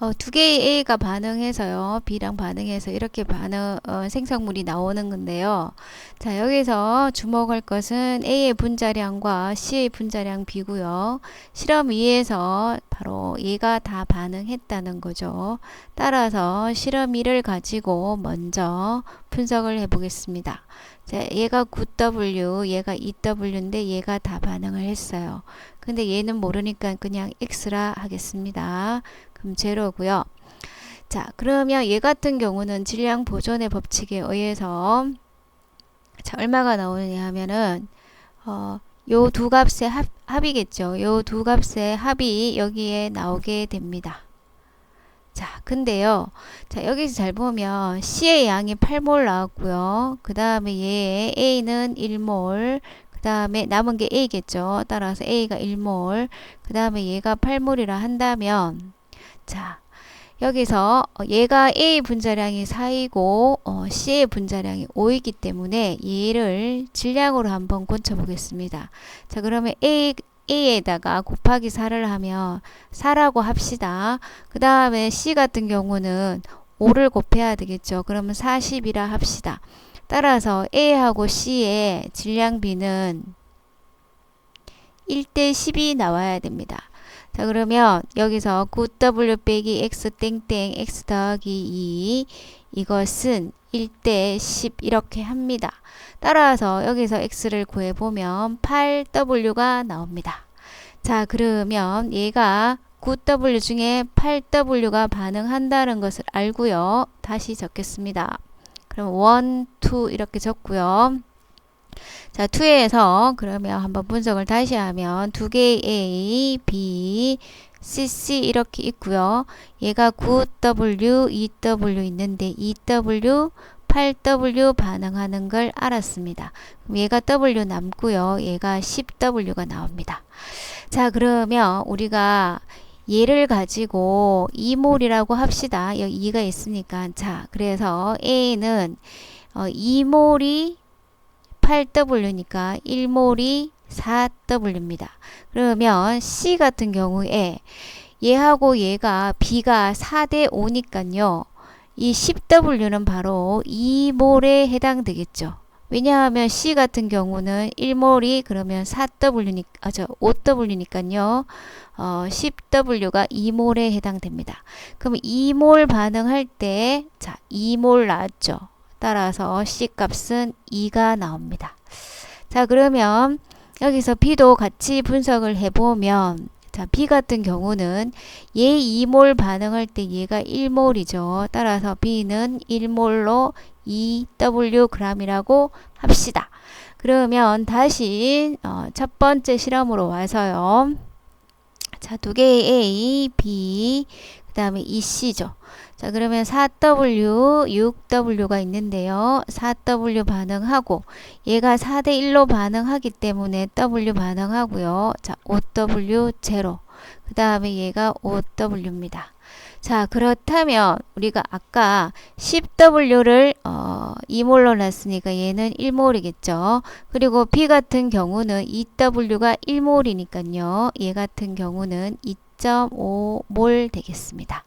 어, 두 개의 A가 반응해서요. B랑 반응해서 이렇게 반응, 어, 생성물이 나오는 건데요. 자, 여기서 주목할 것은 A의 분자량과 C의 분자량 비고요. 실험 2에서 바로 얘가 다 반응했다는 거죠. 따라서 실험 2를 가지고 먼저 분석을 해 보겠습니다. 자, 얘가 9W, 얘가 2W인데 얘가 다 반응을 했어요. 근데 얘는 모르니까 그냥 X라 하겠습니다. 그럼 제로고요. 자, 그러면 얘 같은 경우는 질량 보존의 법칙에 의해서 자, 얼마가 나오느냐 하면은 어, 요 두 값의 합, 합이겠죠. 요 두 값의 합이 여기에 나오게 됩니다. 자, 근데요. 자, 여기서 잘 보면 C의 양이 8몰 나왔고요. 그 다음에 얘 A는 1몰, 그 다음에 남은 게 A겠죠. 따라서 A가 1몰, 그 다음에 얘가 8몰이라 한다면 자, 여기서 어, 얘가 A 분자량이 4이고 어, C의 분자량이 5이기 때문에 얘를 질량으로 한번 곤쳐 보겠습니다. 자, 그러면 A A에다가 곱하기 4를 하면 4라고 합시다. 그 다음에 C 같은 경우는 5를 곱해야 되겠죠. 그러면 40이라 합시다. 따라서 A하고 C의 질량비는 1대 10이 나와야 됩니다. 자 그러면 여기서 9w 빼기 x 땡땡 x 더하기 2 이것은 1대 10 이렇게 합니다. 따라서 여기서 x를 구해보면 8w가 나옵니다. 자 그러면 얘가 9w 중에 8w가 반응한다는 것을 알고요. 다시 적겠습니다. 그럼 1, 2 이렇게 적고요. 자, 2에서 그러면 한번 분석을 다시 하면 두 개의 A, B, C, C 이렇게 있고요. 얘가 9W, 2W 있는데 2W, 8W 반응하는 걸 알았습니다. 얘가 W 남고요. 얘가 10W가 나옵니다. 자, 그러면 우리가 얘를 가지고 2몰이라고 합시다. 여기 2가 있으니까. 자, 그래서 A는 어, 2몰이 8W니까 1몰이 4W입니다. 그러면 C 같은 경우에 얘하고 얘가 B가 4대 5니까요. 이 10W는 바로 2몰에 해당되겠죠. 왜냐하면 C 같은 경우는 1몰이 그러면 4W니까, 아, 저 5W니까요. 어, 10W가 2몰에 해당됩니다. 그럼 2몰 반응할 때, 자, 2몰 나왔죠. 따라서 C 값은 2가 나옵니다. 자, 그러면 여기서 B도 같이 분석을 해보면 자, B 같은 경우는 얘 2몰 반응할 때 얘가 1몰이죠. 따라서 B는 1몰로 2W g이라고 합시다. 그러면 다시 어, 첫 번째 실험으로 와서요. 자, 두 개의 A, B, 그 다음에 EC죠. 자, 그러면 4W, 6W가 있는데요. 4W 반응하고 얘가 4대 1로 반응하기 때문에 W 반응하고요. 자, 5W 제로. 그 다음에 얘가 5W입니다. 자, 그렇다면 우리가 아까 10W를 어, 2몰로 놨으니까 얘는 1몰이겠죠. 그리고 B 같은 경우는 2W가 1몰이니까요. 얘 같은 경우는 2.5몰 되겠습니다.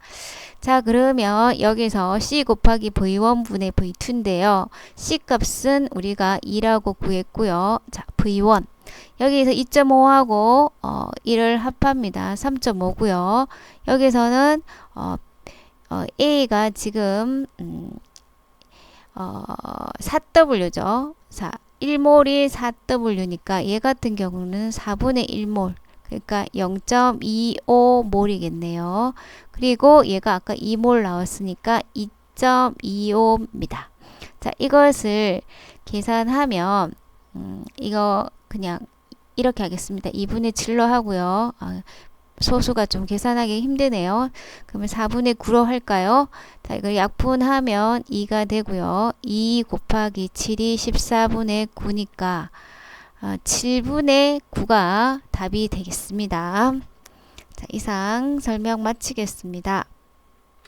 자 그러면 여기서 C 곱하기 V1분의 V2인데요. C 값은 우리가 2라고 구했고요. 자 V1 여기서 2.5하고 어, 1을 합합니다. 3.5고요. 여기서는 어, 어, A가 지금 음, 어, 4W죠. 자 1몰이 4W니까 얘 같은 경우는 4분의 1몰 그러니까 0.25몰이겠네요. 그리고 얘가 아까 2몰 나왔으니까 2.25입니다. 자, 이것을 계산하면 음, 이거 그냥 이렇게 하겠습니다. 2분의 7로 하고요. 아, 소수가 좀 계산하기 힘드네요. 그러면 4분의 9로 할까요? 자, 이거 약분하면 2가 되고요. 2 곱하기 7이 14분의 9니까 7분의 아, 9가 답이 되겠습니다. 자, 이상 설명 마치겠습니다.